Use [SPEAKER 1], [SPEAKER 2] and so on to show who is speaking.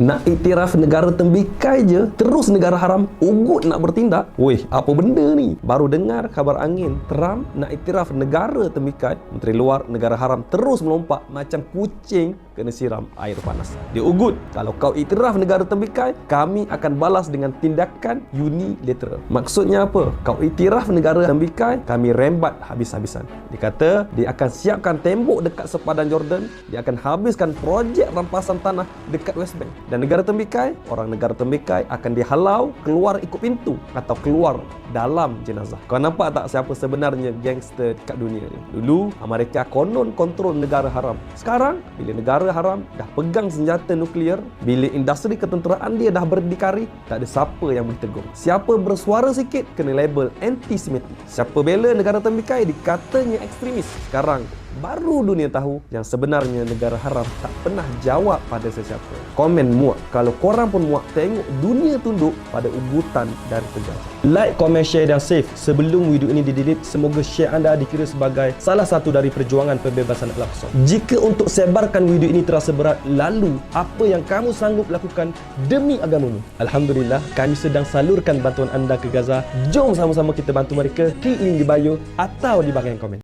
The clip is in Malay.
[SPEAKER 1] Nak iktiraf negara tembikai je, terus negara haram ugut nak bertindak. Weh, apa benda ni? Baru dengar kabar angin, Trump nak iktiraf negara tembikai, Menteri Luar negara haram terus melompat macam kucing kena siram air panas. Dia ugut, kalau kau iktiraf negara tembikai, kami akan balas dengan tindakan unilateral. Maksudnya apa? Kau iktiraf negara tembikai, kami rembat habis-habisan. Dia kata dia akan siapkan tembok dekat sepadan Jordan, dia akan habiskan projek rampasan tanah dekat West Bank. Dan negara tembikai, orang negara tembikai akan dihalau keluar ikut pintu atau keluar dalam jenazah. Kau nampak tak siapa sebenarnya gangster dekat dunia ni? Dulu Amerika konon kontrol negara haram. Sekarang bila negara haram dah pegang senjata nuklear, bila industri ketenteraan dia dah berdikari, tak ada siapa yang boleh tegur. Siapa bersuara sikit kena label anti-semitic. Siapa bela negara tembikai dikatanya ekstremis. Sekarang baru dunia tahu yang sebenarnya negara haram tak pernah jawab pada sesiapa. Komen muak. Kalau korang pun muak, tengok dunia tunduk pada ugutan dan penjajah. Like, komen, share dan save. Sebelum video ini di-delete, semoga share anda dikira sebagai salah satu dari perjuangan pembebasan Al-Aqsa. Jika untuk sebarkan video ini terasa berat, lalu apa yang kamu sanggup lakukan demi agamamu? Alhamdulillah, kami sedang salurkan bantuan anda ke Gaza. Jom sama-sama kita bantu mereka. Klik link di bio atau di bahagian komen.